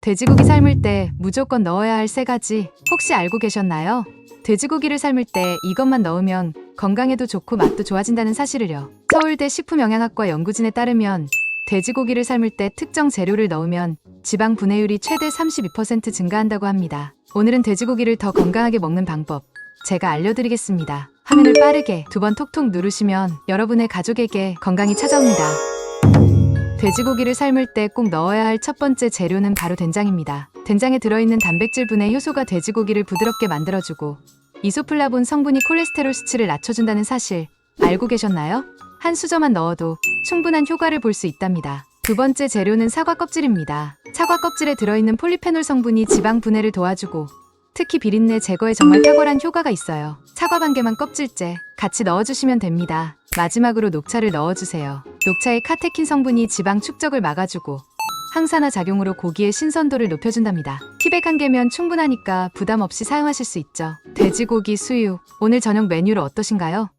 돼지고기 삶을 때 무조건 넣어야 할 세 가지 혹시 알고 계셨나요? 돼지고기를 삶을 때 이것만 넣으면 건강에도 좋고 맛도 좋아진다는 사실을요. 서울대 식품영양학과 연구진에 따르면 돼지고기를 삶을 때 특정 재료를 넣으면 지방 분해율이 최대 32% 증가한다고 합니다. 오늘은 돼지고기를 더 건강하게 먹는 방법 제가 알려드리겠습니다. 화면을 빠르게 두 번 톡톡 누르시면 여러분의 가족에게 건강이 찾아옵니다. 돼지고기를 삶을 때 꼭 넣어야 할 첫 번째 재료는 바로 된장입니다. 된장에 들어있는 단백질 분해 효소가 돼지고기를 부드럽게 만들어주고 이소플라본 성분이 콜레스테롤 수치를 낮춰준다는 사실 알고 계셨나요? 한 수저만 넣어도 충분한 효과를 볼 수 있답니다. 두 번째 재료는 사과 껍질입니다. 사과 껍질에 들어있는 폴리페놀 성분이 지방 분해를 도와주고 특히 비린내 제거에 정말 탁월한 효과가 있어요. 사과 반 개만 껍질째 같이 넣어주시면 됩니다. 마지막으로 녹차를 넣어주세요. 녹차의 카테킨 성분이 지방 축적을 막아주고 항산화 작용으로 고기의 신선도를 높여준답니다. 티백 한 개면 충분하니까 부담 없이 사용하실 수 있죠. 돼지고기 수육 오늘 저녁 메뉴로 어떠신가요?